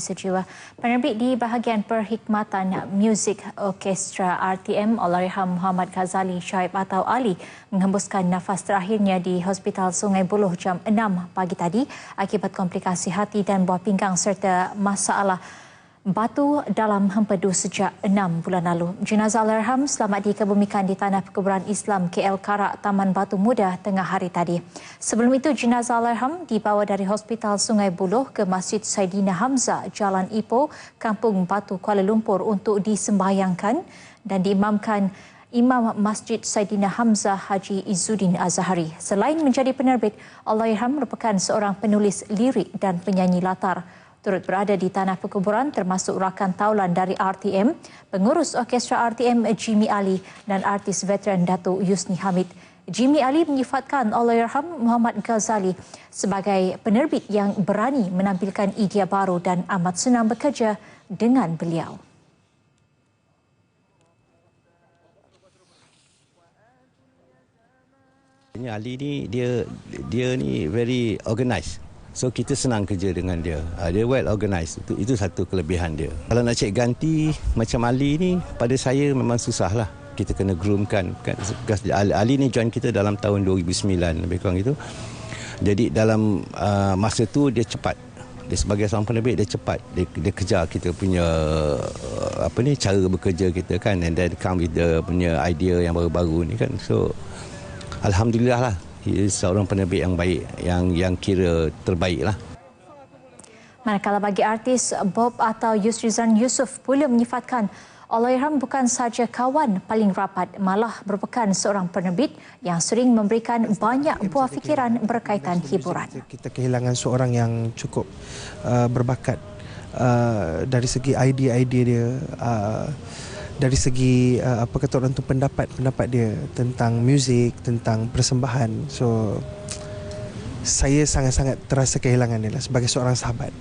sejiwa. Penerbit di bahagian perkhidmatan muzik orkestra RTM Allahyarham Muhammad Ghazali Syaib atau Ali menghembuskan nafas terakhirnya di Hospital Sungai Buloh jam 6 pagi tadi akibat komplikasi hati dan buah pinggang serta masalah batu dalam hempedu sejak enam bulan lalu. Jenazah Alarham selamat dikebumikan di Tanah Perkuburan Islam KL Karak, Taman Batu Muda tengah hari tadi. Sebelum itu, jenazah Alarham dibawa dari Hospital Sungai Buloh ke Masjid Saidina Hamzah, Jalan Ipoh, Kampung Batu, Kuala Lumpur untuk disembayangkan dan diimamkan Imam Masjid Saidina Hamzah Haji Izzuddin Azhari. Selain menjadi penerbit, Allahyarham merupakan seorang penulis lirik dan penyanyi latar turut berada di tanah perkuburan termasuk rakan taulan dari RTM, pengurus orkestra RTM Jimmy Ali dan artis veteran Datuk Yusni Hamid. Jimmy Ali menyifatkan Allahyarham Muhammad Ghazali sebagai penerbit yang berani menampilkan idea baru dan amat senang bekerja dengan beliau. Ali ni dia dia ni very organized So kita senang kerja dengan dia. Uh, dia well organised. Itu itu satu kelebihan dia. Kalau nak cek ganti macam Ali ni pada saya memang susah lah. Kita kena groomkan. Kan? Ali ni join kita dalam tahun 2009 lebih kurang itu. Jadi dalam uh, masa tu dia cepat. Dia sebagai seorang penerbit dia cepat. Dia, dia kejar kita punya uh, apa ni cara bekerja kita kan and then come with the punya idea yang baru-baru ni kan. So alhamdulillah lah seorang penerbit yang baik, yang yang kira terbaik lah. Manakala bagi artis Bob atau Yusrizan Yusof pula menyifatkan Allahyarham bukan sahaja kawan paling rapat, malah merupakan seorang penerbit yang sering memberikan banyak buah fikiran berkaitan hiburan. Kita kehilangan seorang yang cukup uh, berbakat uh, dari segi idea-idea dia. Uh, dari segi uh, apa kata orang tu pendapat pendapat dia tentang muzik tentang persembahan. So saya sangat-sangat terasa kehilangan dia lah sebagai seorang sahabat